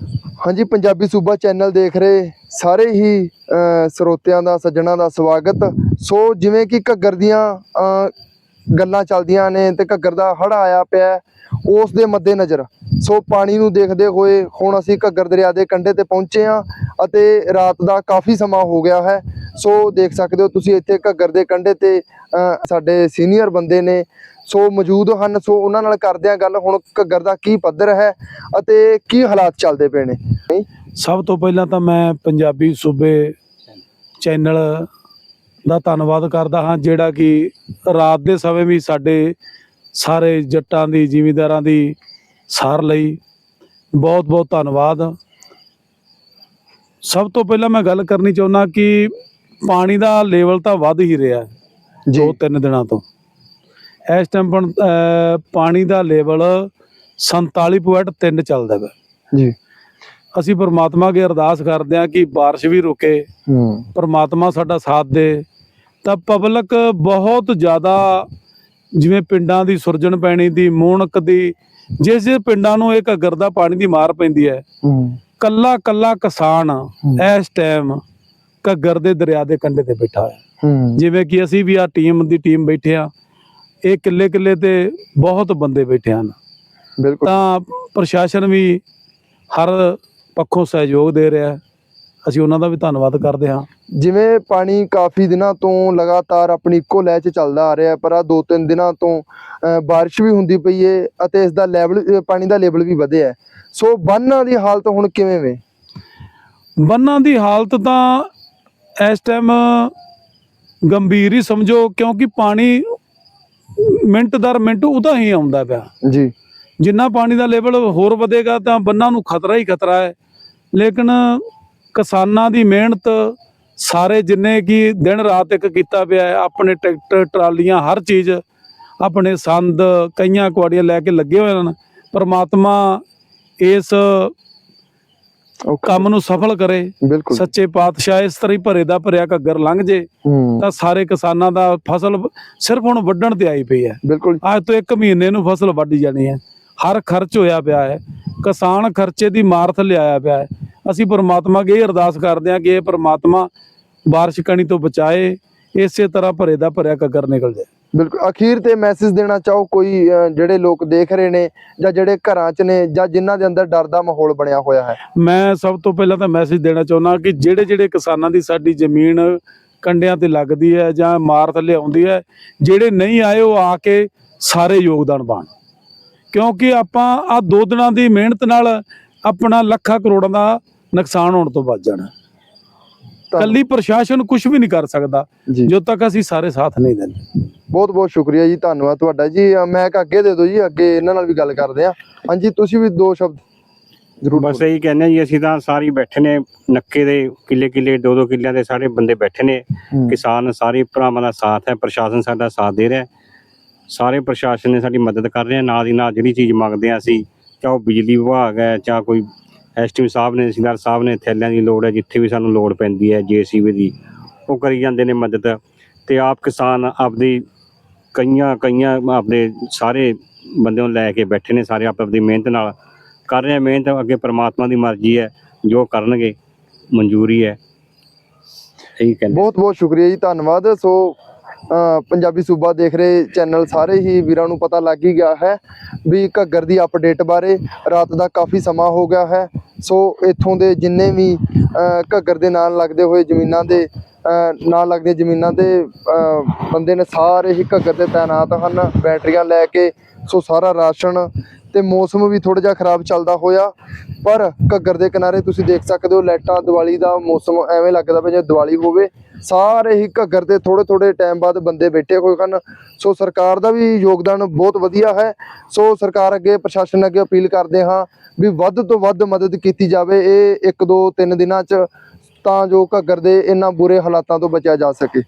ਹਾਂਜੀ, ਪੰਜਾਬੀ ਸੂਬਾ ਚੈਨਲ ਦੇਖ ਰਹੇ ਸਾਰੇ ਹੀ ਸਰੋਤਿਆਂ ਦਾ, ਸੱਜਣਾ ਦਾ ਸਵਾਗਤ। ਸੋ ਜਿਵੇਂ ਕਿ ਘੱਗਰ ਦੀਆਂ ਗੱਲਾਂ ਚੱਲਦੀਆਂ ਨੇ ਤੇ ਘੱਗਰ ਦਾ ਹੜ ਆਇਆ ਪਿਆ ਉਸ ਦੇ ਮੱਦੇਨਜ਼ਰ। ਸੋ ਪਾਣੀ ਨੂੰ ਦੇਖਦੇ ਹੋਏ ਹੁਣ ਅਸੀਂ ਘੱਗਰ ਦਰਿਆ ਦੇ ਕੰਢੇ ਤੇ ਪਹੁੰਚੇ ਹਾਂ ਅਤੇ ਰਾਤ ਦਾ ਕਾਫੀ ਸਮਾਂ ਹੋ ਗਿਆ ਹੈ। ਸੋ ਦੇਖ ਸਕਦੇ ਹੋ ਤੁਸੀਂ ਇੱਥੇ ਘੱਗਰ ਦੇ ਕੰਢੇ ਤੇ ਸਾਡੇ ਸੀਨੀਅਰ ਬੰਦੇ ਨੇ, ਸੋ ਮੌਜੂਦ ਹਨ, ਸੋ ਉਹਨਾਂ ਨਾਲ ਕਰਦੇ ਹਾਂ ਗੱਲ। ਹੁਣ ਘੱਗਰ ਦਾ ਕੀ ਪੱਧਰ ਹੈ ਅਤੇ ਕੀ ਹਾਲਾਤ ਚੱਲਦੇ ਪਏ ਨੇ? ਸਭ ਤੋਂ ਪਹਿਲਾਂ ਤਾਂ ਮੈਂ ਪੰਜਾਬੀ ਸੂਬੇ ਚੈਨਲ ਦਾ ਧੰਨਵਾਦ ਕਰਦਾ ਹਾਂ, ਜਿਹੜਾ ਕਿ ਰਾਤ ਦੇ ਸਮੇਂ ਵੀ ਸਾਡੇ ਸਾਰੇ ਜੱਟਾਂ ਦੀ, ਜ਼ਿਮੀਂਦਾਰਾਂ ਦੀ ਸਾਰ ਲਈ ਬਹੁਤ ਬਹੁਤ ਧੰਨਵਾਦ। ਸਭ ਤੋਂ ਪਹਿਲਾਂ ਮੈਂ ਗੱਲ ਕਰਨੀ ਚਾਹੁੰਦਾ ਕਿ ਪਾਣੀ ਦਾ ਲੈਵਲ ਤਾਂ ਵੱਧ ਹੀ ਰਿਹਾ ਹੈ ਜੀ। ਦੋ ਤਿੰਨ ਦਿਨਾਂ ਤੋਂ। ਇਸ ਟਾਈਮ ਪਣ- ਦਾ ਲੈਵਲ 47.3 ਚੱਲਦਾ ਹੈ ਜੀ। ਅਸੀਂ ਪਰਮਾਤਮਾ ਅੱਗੇ ਅਰਦਾਸ ਕਰਦੇ ਹਾਂ ਕਿ ਬਾਰਿਸ਼ ਵੀ ਰੁਕੇ ਹੂੰ। ਪਰਮਾਤਮਾ ਸਾਡਾ ਸਾਥ ਦੇ। ਤਾਂ ਪਬਲਿਕ ਬਹੁਤ ਜ਼ਿਆਦਾ ਜਿਵੇਂ ਪਿੰਡਾਂ ਦੀ ਸੁਰਜਣ ਪੈਣੀ ਦੀ ਮੂਣਕ ਦੀ ਜਿਸ ਜਿਸ ਪਿੰਡਾਂ ਨੂੰ ਇਹ ਘੱਗਰ ਦਾ ਪਾਣੀ ਦੀ ਮਾਰ ਪੈਂਦੀ ਹੈ ਹੂੰ। ਕੱਲਾ ਕੱਲਾ ਕਿਸਾਨ ਇਸ ਟਾਈਮ ਘੱਗਰ ਦੇ ਦਰਿਆ ਦੇ ਕੰਢੇ ਤੇ ਬੈਠਾ ਹੈ। ਜਿਵੇਂ ਕਿ ਅਸੀਂ ਵੀ ਆ ਟੀਮ ਦੀ ਟੀਮ ਬੈਠੇ ਆ ਇਹ ਕਿੱਲੇ ਕਿੱਲੇ ਤੇ ਬਹੁਤ ਬੰਦੇ ਬੈਠੇ ਹਨ। ਬਿਲਕੁਲ। ਤਾਂ ਪ੍ਰਸ਼ਾਸਨ ਵੀ ਹਰ ਪੱਖੋਂ ਸਹਿਯੋਗ ਦੇ ਰਿਹਾ ਹੈ। ਅਸੀਂ ਉਹਨਾਂ ਦਾ ਵੀ ਧੰਨਵਾਦ ਕਰਦੇ ਹਾਂ। ਜਿਵੇਂ ਪਾਣੀ ਕਾਫੀ ਦਿਨਾਂ ਤੋਂ ਲਗਾਤਾਰ ਆਪਣੀ ਇੱਕੋ ਲੈਚ ਚ ਚੱਲਦਾ ਆ ਰਿਹਾ ਪਰ ਆ ਦੋ ਤਿੰਨ ਦਿਨਾਂ ਤੋਂ ਬਾਰਿਸ਼ ਵੀ ਹੁੰਦੀ ਪਈ ਏ ਅਤੇ ਇਸ ਦਾ ਲੈਵਲ ਪਾਣੀ ਦਾ ਲੈਵਲ ਵੀ ਵਧਿਆ। ਸੋ ਬੰਨਾਂ ਦੀ ਹਾਲਤ ਹੁਣ ਕਿਵੇਂ ਵੇ? ਬੰਨਾਂ ਦੀ ਹਾਲਤ ਤਾਂ ਇਸ ਟਾਈਮ ਗੰਭੀਰ ਹੀ ਸਮਝੋ ਕਿਉਂਕਿ ਪਾਣੀ ਮਿੰਟ ਦਰ ਮਿੰਟ ਉਹਦਾ ਹੀ ਆਉਂਦਾ ਪਿਆ। ਜੀ। ਜਿੰਨਾ ਪਾਣੀ ਦਾ ਲੈਵਲ ਹੋਰ ਵਧੇਗਾ ਤਾਂ ਬੰਨਾਂ ਨੂੰ ਖਤਰਾ ਹੀ ਖਤਰਾ ਹੈ। ਲੇਕਿਨ ਕਿਸਾਨਾਂ ਦੀ ਮਿਹਨਤ ਸਾਰੇ ਜਿੰਨੇ ਕੀ ਦਿਨ ਰਾਤ ਇੱਕ ਕੀਤਾ ਪਿਆ ਹੈ ਆਪਣੇ ਟਰੈਕਟਰ ਟਰਾਲੀਆਂ ਹਰ ਚੀਜ਼ ਆਪਣੇ ਸੰਦ ਕਈਆਂ ਕੁਆੜੀਆਂ ਲੈ ਕੇ ਲੱਗੇ ਹੋਏ ਹਨ। ਪਰਮਾਤਮਾ ਇਸ ਕੰਮ ਨੂੰ ਸਫਲ ਕਰੇ ਸੱਚੇ ਪਾਤਸ਼ਾਹ ਇਸ ਤਰ੍ਹਾਂ ਹੀ ਭਰੇ ਦਾ ਭਰਿਆ ਘੱਗਰ ਲੰਘ ਜੇ ਤਾਂ ਸਾਰੇ ਕਿਸਾਨਾਂ ਦਾ ਫਸਲ ਸਿਰਫ ਹੁਣ ਵੱਢਣ ਤੇ ਆਈ ਪਈ ਹੈ। ਅੱਜ ਤੋਂ 1 ਮਹੀਨੇ ਨੂੰ ਫਸਲ ਵੱਢੀ ਜਾਣੀ ਹੈ। ਹਰ ਖਰਚ ਹੋਇਆ ਪਿਆ ਹੈ। ਕਿਸਾਨ ਖਰਚੇ ਦੀ ਮਾਰ ਥੱਲੇ ਆਇਆ ਪਿਆ ਹੈ। ਅਸੀਂ ਪਰਮਾਤਮਾ ਅੱਗੇ ਅਰਦਾਸ ਕਰਦੇ ਹਾਂ ਕਿ ਇਹ ਪਰਮਾਤਮਾ ਬਾਰਿਸ਼ ਕਣੀ ਤੋਂ ਬਚਾਏ ਇਸੇ ਤਰ੍ਹਾਂ ਭਰੇ ਦਾ ਭਰਿਆ ਘੱਗਰ ਨਿਕਲ ਜਾਏ। ਬਿਲਕੁਲ ਅਖੀਰ ਤੇ ਮੈਸੇਜ ਦੇਣਾ ਚਾਹੋ ਕੋਈ ਜਿਹੜੇ ਲੋਕ ਦੇਖ ਰਹੇ ਨੇ ਜਾਂ ਜਿਹੜੇ ਘਰਾਂ 'ਚ ਨੇ ਜਾਂ ਜਿਨ੍ਹਾਂ ਦੇ ਅੰਦਰ ਡਰ ਦਾ ਮਾਹੌਲ ਬਣਿਆ ਹੋਇਆ ਹੈ? ਮੈਂ ਸਭ ਤੋਂ ਪਹਿਲਾਂ ਤਾਂ ਮੈਸੇਜ ਦੇਣਾ ਚਾਹੁੰਦਾ ਕਿ ਜਿਹੜੇ ਜਿਹੜੇ ਕਿਸਾਨਾਂ ਦੀ ਸਾਡੀ ਜ਼ਮੀਨ ਕੰਡਿਆਂ ਤੇ ਲੱਗਦੀ ਹੈ ਜਾਂ ਮਾਰ ਥੱਲੇ ਆਉਂਦੀ ਹੈ ਜਿਹੜੇ ਨਹੀਂ ਆਏ ਉਹ ਆ ਕੇ ਸਾਰੇ ਯੋਗਦਾਨ ਪਾਉਣ ਕਿਉਂਕਿ ਆਪਾਂ ਆ ਦੋ ਦਿਨਾਂ ਦੀ ਮਿਹਨਤ ਨਾਲ ਆਪਣਾ ਲੱਖਾਂ ਕਰੋੜਾਂ ਦਾ ਨੁਕਸਾਨ ਹੋਣ ਤੋਂ ਬਚ ਜਾਣਾ। ਕੱਲੀ ਪ੍ਰਸ਼ਾਸਨ ਕੁਝ ਵੀ ਨਹੀਂ ਕਰ ਸਕਦਾ ਜਦੋਂ ਤੱਕ ਅਸੀਂ ਸਾਰੇ ਸਾਥ ਨਹੀਂ ਦਿੰਦੇ। ਬਹੁਤ ਬਹੁਤ ਸ਼ੁਕਰੀਆ ਜੀ ਧੰਨਵਾਦ ਤੁਹਾਡਾ ਜੀ। ਮੈਂ ਕਿ ਅੱਗੇ ਦੇ ਦਿਓ ਜੀ ਅੱਗੇ ਇਹਨਾਂ ਨਾਲ ਵੀ ਗੱਲ ਕਰਦੇ ਆ ਹਾਂਜੀ ਤੁਸੀਂ ਵੀ ਦੋ ਸ਼ਬਦ ਜ਼ਰੂਰ ਬਸ ਇਹੀ ਕਹਿੰਦੇ ਜੀ ਅਸੀਂ ਤਾਂ ਸਾਰੇ ਬੈਠੇ ਨੇ ਨੱਕੇ ਦੇ ਕਿੱਲੇ ਕਿੱਲੇ ਦੋ ਦੋ ਕਿੱਲਿਆਂ ਦੇ ਸਾਰੇ ਬੰਦੇ ਬੈਠੇ ਨੇ। ਕਿਸਾਨ ਸਾਰੇ ਭਰਾਵਾਂ ਦਾ ਸਾਥ ਹੈ ਪ੍ਰਸ਼ਾਸਨ ਸਾਡਾ ਸਾਥ ਦੇ ਰਿਹਾ। ਸਾਰੇ ਪ੍ਰਸ਼ਾਸਨ ਨੇ ਸਾਡੀ ਮਦਦ ਕਰ ਰਿਹਾ ਨਾਲ ਦੀ ਨਾਲ ਜਿਹੜੀ ਚੀਜ਼ ਮੰਗਦੇ ਆ ਅਸੀਂ ਚਾਹੇ ਉਹ ਬਿਜਲੀ ਵਿਭਾਗ ਹੈ ਚਾਹੇ ਕੋਈ ਐਸਟੀਮ ਸਾਹਿਬ ਨੇ ਸਿੰਗਰ ਸਾਹਿਬ ਨੇ ਥੈਲਿਆਂ ਦੀ ਲੋੜ ਹੈ ਜਿੱਥੇ ਵੀ ਸਾਨੂੰ ਲੋੜ ਪੈਂਦੀ ਹੈ ਜੀਸੀਬੀ ਦੀ ਉਹ ਕਰੀ ਜਾਂਦੇ ਨੇ ਮਦਦ। ਤੇ ਆਪ ਕਿਸਾਨ ਆਪਦੀ ਕਈਆਂ ਕਈਆਂ ਆਪਣੇ ਸਾਰੇ ਬੰਦਿਆਂ ਨੂੰ ਲੈ ਕੇ ਬੈਠੇ ਨੇ, ਸਾਰੇ ਆਪ ਆਪਦੀ ਮਿਹਨਤ ਨਾਲ ਕਰ ਰਹੇ ਆ। ਮਿਹਨਤ ਅੱਗੇ ਪ੍ਰਮਾਤਮਾ ਦੀ ਮਰਜ਼ੀ ਹੈ, ਜੋ ਕਰਨਗੇ, ਮਨਜ਼ੂਰੀ ਹੈ। ਇਹੀ ਕਹਿੰਦੇ। ਬਹੁਤ ਬਹੁਤ ਸ਼ੁਕਰੀਆ ਜੀ, ਧੰਨਵਾਦ। ਸੋ ਪੰਜਾਬੀ ਸੂਬਾ ਦੇਖ ਰਹੇ ਚੈਨਲ ਸਾਰੇ ਹੀ ਵੀਰਾਂ ਨੂੰ ਪਤਾ ਲੱਗ ਹੀ ਗਿਆ ਹੈ ਵੀ ਘੱਗਰ ਦੀ ਅਪਡੇਟ ਬਾਰੇ ਰਾਤ ਦਾ ਕਾਫੀ ਸਮਾਂ ਹੋ ਗਿਆ ਹੈ। ਸੋ, ਇੱਥੋਂ ਦੇ ਜਿੰਨੇ ਵੀ ਘੱਗਰ ਦੇ ਨਾਲ ਲੱਗਦੇ ਹੋਏ ਜ਼ਮੀਨਾਂ ਦੇ ਨਾਲ ਲੱਗਦੇ ਜ਼ਮੀਨਾਂ ਦੇ ਬੰਦੇ ਨੇ ਸਾਰੇ ਹੀ ਘੱਗਰ ਤੇ ਤਾਇਨਾਤ ਹਨ, ਬੈਟਰੀਆਂ ਲੈ ਕੇ, ਸੋ ਸਾਰਾ ਰਾਸ਼ਨ ਤੇ ਮੌਸਮ ਵੀ ਥੋੜਾ ਜਿਹਾ ਖਰਾਬ ਚੱਲਦਾ ਹੋਇਆ। ਪਰ ਘੱਗਰ ਦੇ ਕਿਨਾਰੇ ਤੁਸੀਂ ਦੇਖ ਸਕਦੇ ਹੋ, ਲਾਈਟਾਂ ਦੀਵਾਲੀ ਦਾ ਮੌਸਮ ਐਵੇਂ ਲੱਗਦਾ ਪਿਆ ਜਿਵੇਂ ਦੀਵਾਲੀ ਹੋਵੇ। ਸਾਰੇ ਹੀ ਘੱਗਰ ਦੇ ਥੋੜੇ ਥੋੜੇ ਟਾਈਮ ਬਾਅਦ ਬੰਦੇ ਬੈਠੇ ਹੋਏ ਹਨ। ਸੋ ਸਰਕਾਰ ਦਾ ਵੀ ਯੋਗਦਾਨ ਬਹੁਤ ਵਧੀਆ ਹੈ। ਸੋ ਸਰਕਾਰ ਅੱਗੇ, ਪ੍ਰਸ਼ਾਸਨ ਅੱਗੇ ਅਪੀਲ ਕਰਦੇ ਹਾਂ ਵੀ ਵੱਧ ਤੋਂ ਵੱਧ ਮਦਦ ਕੀਤੀ ਜਾਵੇ। ਇਹ 1 2 3 ਦਿਨਾਂ ਚ ਤਾਂ ਜੋ ਘੱਗਰ ਦੇ ਇਹਨਾਂ ਬੁਰੇ ਹਾਲਾਤਾਂ ਤੋਂ ਬਚਿਆ ਜਾ ਸਕੇ।